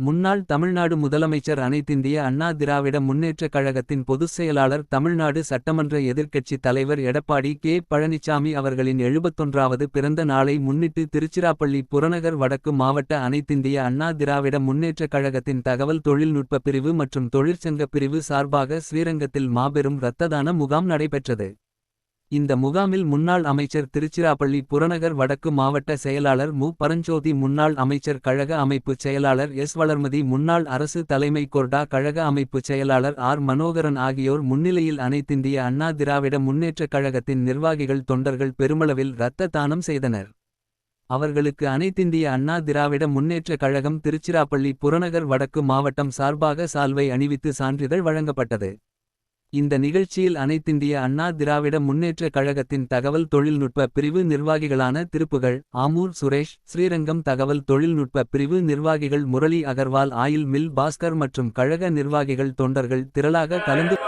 முன்னாள் தமிழ்நாடு முதலமைச்சர் அனைத்திந்திய அண்ணா திராவிட முன்னேற்றக் கழகத்தின் பொதுச் செயலாளர் தமிழ்நாடு சட்டமன்ற எதிர்க்கட்சித் தலைவர் எடப்பாடி கே. பழனிசாமி அவர்களின் எழுபத்தொன்றாவது பிறந்த நாளை முன்னிட்டு திருச்சிராப்பள்ளி புறநகர் வடக்கு மாவட்ட அனைத்திந்திய அண்ணா திராவிட முன்னேற்றக் கழகத்தின் தகவல் தொழில்நுட்ப பிரிவு மற்றும் தொழிற்சங்க பிரிவு சார்பாக ஸ்ரீரங்கத்தில் மாபெரும் இரத்ததான முகாம் நடைபெற்றது. இந்த முகாமில் முன்னாள் அமைச்சர் திருச்சிராப்பள்ளி புறநகர் வடக்கு மாவட்ட செயலாளர் மு. பரஞ்சோதி முன்னாள் அமைச்சர் கழக அமைப்புச் செயலாளர் எஸ். வளர்மதி முன்னாள் அரசு தலைமை கொர்டா கழக அமைப்புச் செயலாளர் ஆர். மனோகரன் ஆகியோர் முன்னிலையில் அனைத்திந்திய அண்ணா திராவிட முன்னேற்றக் கழகத்தின் நிர்வாகிகள் தொண்டர்கள் பெருமளவில் இரத்த தானம் செய்தனர். அவர்களுக்கு அனைத்திந்திய அண்ணா திராவிட முன்னேற்றக் கழகம் திருச்சிராப்பள்ளி புறநகர் வடக்கு மாவட்டம் சார்பாக சால்வை அணிவித்து சான்றிதழ் வழங்கப்பட்டது. இந்த நிகழ்ச்சியில் அனைத்திந்திய அண்ணா திராவிட முன்னேற்ற கழகத்தின் தகவல் தொழில்நுட்ப பிரிவு நிர்வாகிகளான திருப்புகள் ஆமூர் சுரேஷ் ஸ்ரீரங்கம் தகவல் தொழில்நுட்ப பிரிவு நிர்வாகிகள் முரளி அகர்வால் ஆயில் மில் பாஸ்கர் மற்றும் கழக நிர்வாகிகள் தொண்டர்கள் திரளாக கலந்து